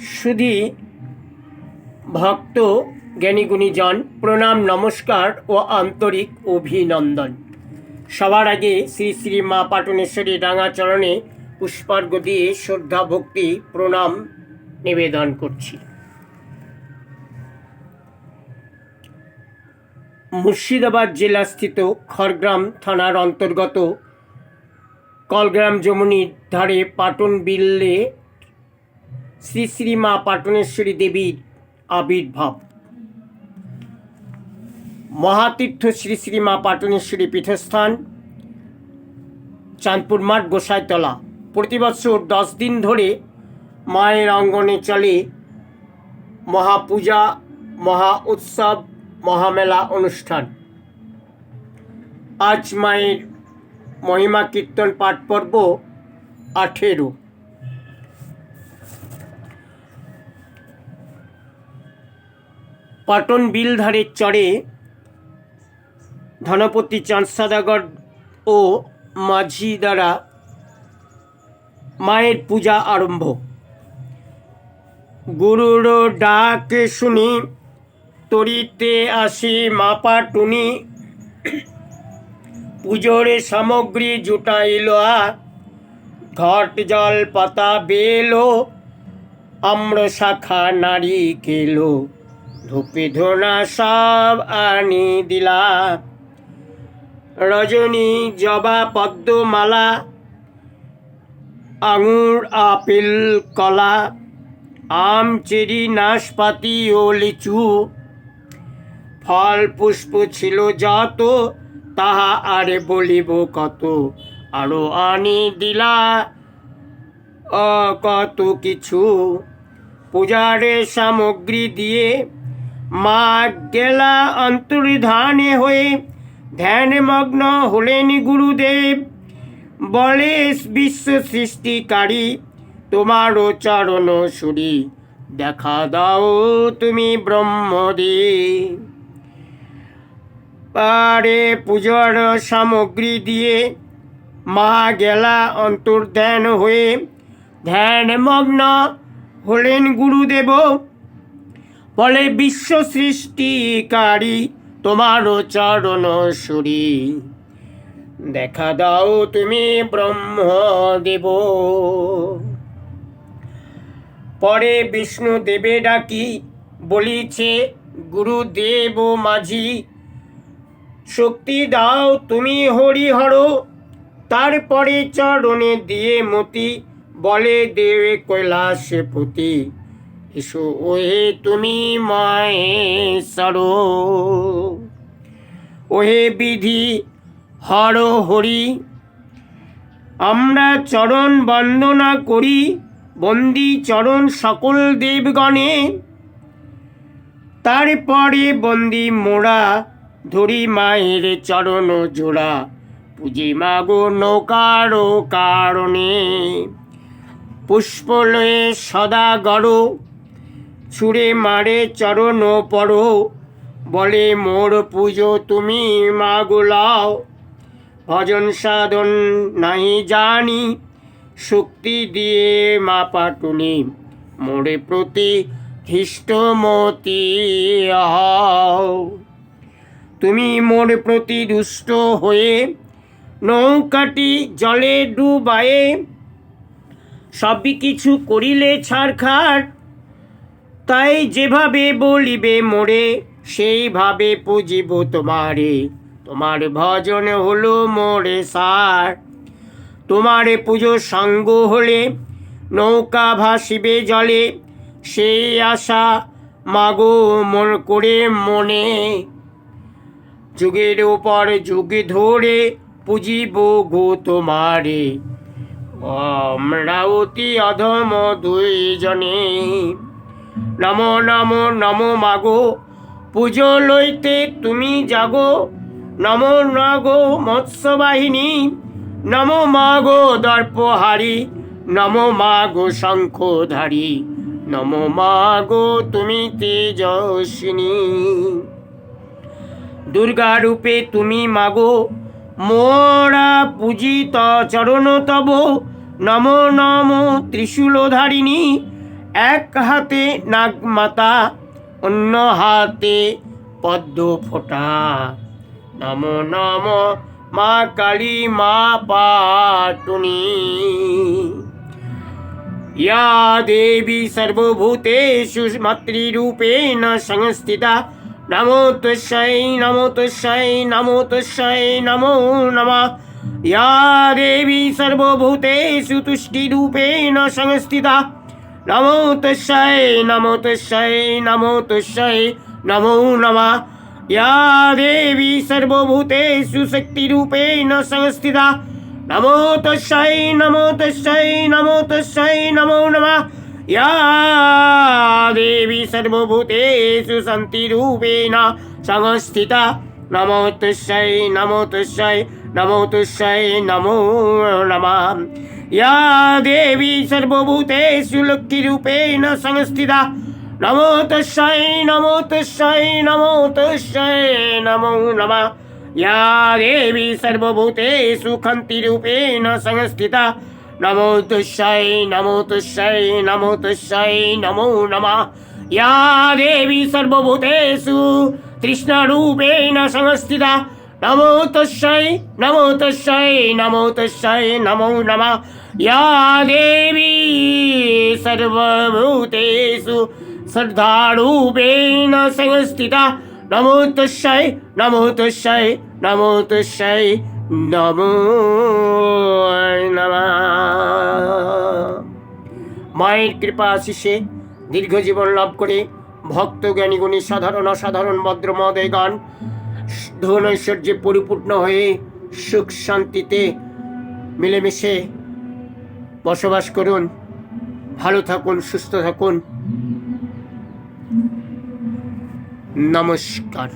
সুধী ভক্ত জ্ঞানীগুণীজন প্রণাম, নমস্কার ও আন্তরিক অভিনন্দন। সবার আগে শ্রী শ্রী মা পাটনেশ্বরী ডাঙাচরণে পুষ্পার্ঘ্য দিয়ে শ্রদ্ধা, ভক্তি, প্রণাম নিবেদন করছি। মুর্শিদাবাদ জেলাস্থিত খড়গ্রাম থানার অন্তর্গত কলগ্রাম যমুনির ধারে পাটন বিল্লে শ্রী শ্রী মা পাটনেশ্বরী দেবীর আবির্ভাব। মহাতীর্থ শ্রী শ্রী মা পাটনেশ্বরী পীঠস্থান, চাঁদপুর মাঠ, গোসাইতলা। প্রতি বছর দশ দিন ধরে মায়ের অঙ্গনে চলে মহাপূজা, মহা উৎসব, মহামেলা অনুষ্ঠান। আজ মায়ের মহিমা কীর্তন পাঠ পর্ব আঠেরো। পাটন বিলধারের চরে ধনপতি চাঁদ সদাগর ও মাঝি দ্বারা মায়ের পূজা আরম্ভ। গুরুর ডাক শুনি, তরিতে আসি মাপা টুনি। পুজোর সামগ্রী জুটাইল ঘট জল পাতা বেলো আম্র শাখা নারী কেলো ধূপে ধোনা সব আনি দিলা। রজনী জবা পদ্মমালা, আঙুর আপেল কলা, আম, চেরি, নাশপাতি ও লিচু। ফল পুষ্প ছিল যত, তাহা আরে বলিব কত, আরও আনি দিলা। কত কিছু, পূজারে সামগ্রী দিয়ে মা গেলা অন্তর্ধানে হয়ে ধ্যানমগ্ন হলেন গুরুদেব। বলে, বিশ্ব সৃষ্টিকারী তোমারও চরণ সুরি দেখা দাও তুমি ব্রহ্মদেব। পারে পুজোর সামগ্রী দিয়ে মা গেলা অন্তর্ধ্যান হয়ে ধ্যানমগ্ন হলেন গুরুদেব। বলে বিশ্ব সৃষ্টিকারী তোমারও চরণ সুরি। দেখা দাও তুমি ব্রহ্মদেব। পরে বিষ্ণু দেবে ডাকি বলিছে, গুরুদেব মাঝি, শক্তি দাও তুমি হরিহর। তারপরে চরণে দিয়ে মতি বলে দেবে কৈলাসে পতি এসো ওহে তুমি মায়েশ্বর ওহে বিধি, হর হরি, আমরা চরণ বন্দনা করি, বন্দি চরণ সকল দেবগণে। তারপরে বন্দি মোড়া, ধরি মায়ের চরণ জোড়া, পুজি মাগো নৌকার কারণে। পুষ্প লয়ে সদা গড়। ছুঁড়ে মারে চরণ পর। বলে, মোর পুজো তুমি মাগো লাও। ভজন সাধন নাই জানি। শক্তি দিয়ে মা পাটুনি মোরে প্রতি ধৃষ্টমতি হও তুমি মোর প্রতি দুষ্ট হয়ে নৌকাটি জলে ডুবায়ে। সবই কিছু করিলে ছাড়খাড় তাই যেভাবে বলিবে মোরে, সেইভাবে পুজিব তোমারে। তোমার ভজন হলো মোরে সার। তোমারে পুজো সঙ্গ হলে নৌকা ভাসিবে জলে, সেই আশা মাগো মন করে মনে। যুগের ওপর যুগ ধরে পুজিব গো তোমারে। আমরা অতি অধম দুইজনে। নম নম নম মাগো। পুজো লইতে তুমি জাগো। নম নাগো মৎস্যবাহিনী। নম মাগো দর্পহারি। নম মাগো শঙ্খধারী। নম মাগো তুমি তেজস্বিনী। দুর্গা রূপে তুমি মাগো। মোরা পূজিত চরণ তব নম নম ত্রিশূলধারিণী। এক হাতে নাগ মাতা, অন্য হাতে পদ্ম ফোটা। নম নম, মা কালী, মা পাটুনি। ইয়া দেবী সর্বভূতেষু না সংস্থিতা। নমো তৈ নমো তৈ নমো তস্যৈ, নমো নমঃ। ইয়া দেবী রূপে না সংস্থিতা। নমো তেসাই নমো তেসাই নমো তেসাই নমো নমা। ইয়া দেবী সর্বভূতেষু শক্তিরূপেণ সংস্থিতা নমো তস্যাই নমো তস্যাই নমো তস্যাই নমো নমা। ইয়া দেবী সর্বভূতেষু শান্তিরূপেণ সংস্থিতা। নমো তস্যাই নমো তস্যাই নমো তস্যাই নমো নমা। या देवी सर्वभूतेषु लक्ष्मीरूपेण संस्थिता नमो तस्यै नमो तस्यै नमो तस्यै नमो नमः या देवी सर्वभूतेषु खन्तिरूपेण संस्थिता नमो तुष्यै नमो तुष्यै नमो तुष्यै नमो नमः या देवी सर्वभूतेषु तृष्णरूपेण संस्थिता নমো তস্যৈ নমো তস্যৈ নমো তস্যৈ নমো নমঃ ইয়া দেবী সর্বভূতেষু শ্রদ্ধারূপেণ সংস্থিতা নমো তস্যৈ নমো তস্যৈ নমো তস্যৈ নমো নমঃ মায়ের কৃপা আশিসে দীর্ঘ জীবন লাভ করে ভক্ত জ্ঞানীগুণী সাধারণ অসাধারণ ভদ্র মহোদয়গণ ধন ঐশ্বর্যে পরিপূর্ণ হয়ে সুখ শান্তিতে মিলেমিশে বসবাস করুন ভালো থাকুন সুস্থ থাকুন। নমস্কার।